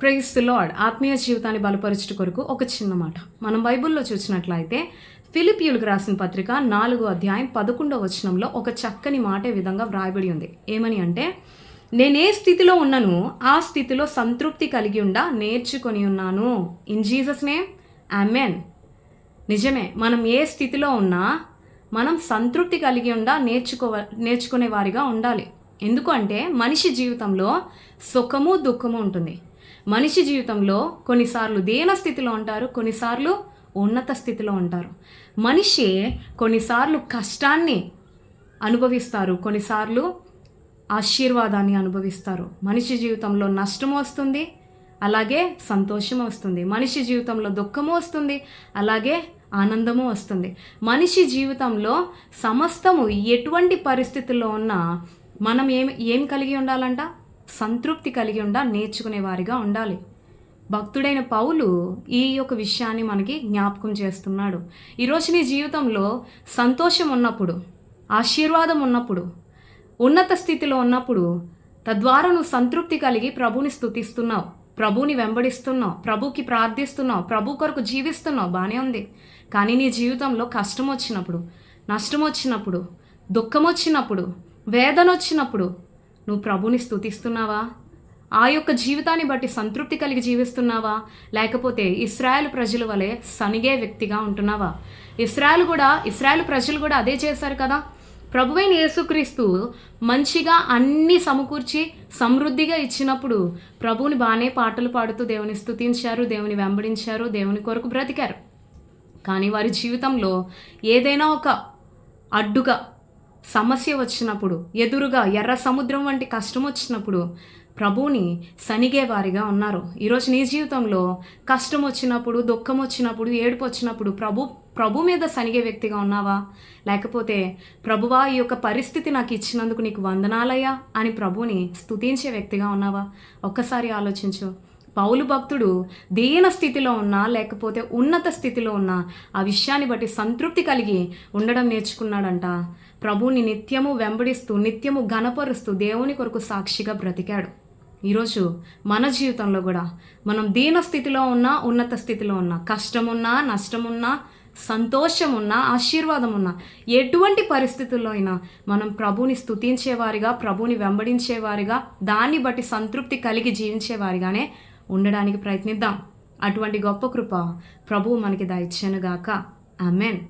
Praise lord ఆత్మీయ జీవితాన్ని బలపరచుట కొరకు ఒక చిన్న మాట. మనం బైబిల్లో చూసినట్లయితే ఫిలిపియులకు రాసిన పత్రిక నాలుగో అధ్యాయం పదకొండో వచనంలో ఒక చక్కని మాటే విధంగా వ్రాయబడి ఉంది. ఏమని అంటే నేనే స్థితిలో ఉన్నాను ఆ స్థితిలో సంతృప్తి కలిగి ఉండా నేర్చుకొని ఉన్నాను. ఇన్ జీసస్ నేమ్ ఆమెన్ నిజమే మనం ఏ స్థితిలో ఉన్నా మనం సంతృప్తి కలిగి ఉండా నేర్చుకో నేర్చుకునే వారిగా ఉండాలి. ఎందుకంటే మనిషి జీవితంలో సుఖము దుఃఖము ఉంటుంది. మనిషి జీవితంలో కొన్నిసార్లు దేన స్థితిలో ఉంటారు కొన్నిసార్లు ఉన్నత స్థితిలో ఉంటారు. మనిషి కొన్నిసార్లు కష్టాన్ని అనుభవిస్తారు కొన్నిసార్లు ఆశీర్వాదాన్ని అనుభవిస్తారు. మనిషి జీవితంలో నష్టం వస్తుంది అలాగే సంతోషం వస్తుంది. మనిషి జీవితంలో దుఃఖము వస్తుంది అలాగే ఆనందము వస్తుంది. మనిషి జీవితంలో సమస్తము ఎటువంటి పరిస్థితుల్లో ఉన్నా మనం ఏమి ఏం కలిగి ఉండాలంట? సంతృప్తి కలిగి ఉండ నేర్చుకునే వారిగా ఉండాలి. భక్తుడైన పౌలు ఈ యొక్క విషయాన్ని మనకి జ్ఞాపకం చేస్తున్నాడు. ఈరోజు నీ జీవితంలో సంతోషం ఉన్నప్పుడు ఆశీర్వాదం ఉన్నప్పుడు ఉన్నత స్థితిలో ఉన్నప్పుడు తద్వారా నువ్వు సంతృప్తి కలిగి ప్రభుని స్తుతిస్తున్నావు. ప్రభుని వెంబడిస్తున్నావు. ప్రభుకి ప్రార్థిస్తున్నావు. ప్రభు కొరకు జీవిస్తున్నావు. బాగానే ఉంది. కానీ నీ జీవితంలో కష్టం వచ్చినప్పుడు నష్టం వచ్చినప్పుడు దుఃఖం వచ్చినప్పుడు వేదన వచ్చినప్పుడు నువ్వు ప్రభుని స్థుతిస్తున్నావా ఆ యొక్క జీవితాన్ని బట్టి సంతృప్తి కలిగి జీవిస్తున్నావా? లేకపోతే ఇస్రాయల్ ప్రజల వలె సనిగే వ్యక్తిగా ఉంటున్నావా? ఇస్రాయల్ కూడా ఇస్రాయల్ ప్రజలు కూడా అదే చేశారు కదా? ప్రభువైన యేసుక్రీస్తు మంచిగా అన్నీ సమకూర్చి సమృద్ధిగా ఇచ్చినప్పుడు ప్రభువుని బాగానే పాటలు పాడుతూ దేవుని స్థుతించారు దేవుని వెంబడించారు దేవుని కొరకు బ్రతికారు. కానీ వారి జీవితంలో ఏదైనా ఒక అడ్డుగా సమస్య వచ్చినప్పుడు ఎదురుగా ఎర్ర సముద్రం వంటి కష్టం వచ్చినప్పుడు ప్రభువుని సనిగే వారిగా ఉన్నారు. ఈరోజు నీ జీవితంలో కష్టం వచ్చినప్పుడు దుఃఖం వచ్చినప్పుడు ఏడుపు వచ్చినప్పుడు ప్రభు ప్రభు మీద సనిగే వ్యక్తిగా ఉన్నావా? లేకపోతే ప్రభువా ఈ యొక్క పరిస్థితి నాకు ఇచ్చినందుకు నీకు వందనాలయ్యా అని ప్రభువుని స్తుతించే వ్యక్తిగా ఉన్నావా? ఒక్కసారి ఆలోచించు. పౌలు భక్తుడు దీన స్థితిలో ఉన్నా లేకపోతే ఉన్నత స్థితిలో ఉన్నా ఆ విషయాన్ని బట్టి సంతృప్తి కలిగి ఉండడం నేర్చుకున్నాడంట. ప్రభుని నిత్యము వెంబడిస్తూ నిత్యము ఘనపరుస్తూ దేవుని కొరకు సాక్షిగా బ్రతికాడు. ఈరోజు మన జీవితంలో కూడా మనం దీన స్థితిలో ఉన్నా ఉన్నత స్థితిలో ఉన్నా కష్టమున్నా నష్టమున్నా సంతోషం ఉన్నా ఆశీర్వాదం ఉన్నా ఎటువంటి పరిస్థితుల్లో అయినా మనం ప్రభుని స్థుతించేవారిగా ప్రభుని వెంబడించేవారిగా దాన్ని బట్టి సంతృప్తి కలిగి జీవించేవారిగానే ఉండడానికి ప్రయత్నిద్దాం. అటువంటి గొప్ప కృప ప్రభువు మనకి దయచేనుగాక ఆమెన్.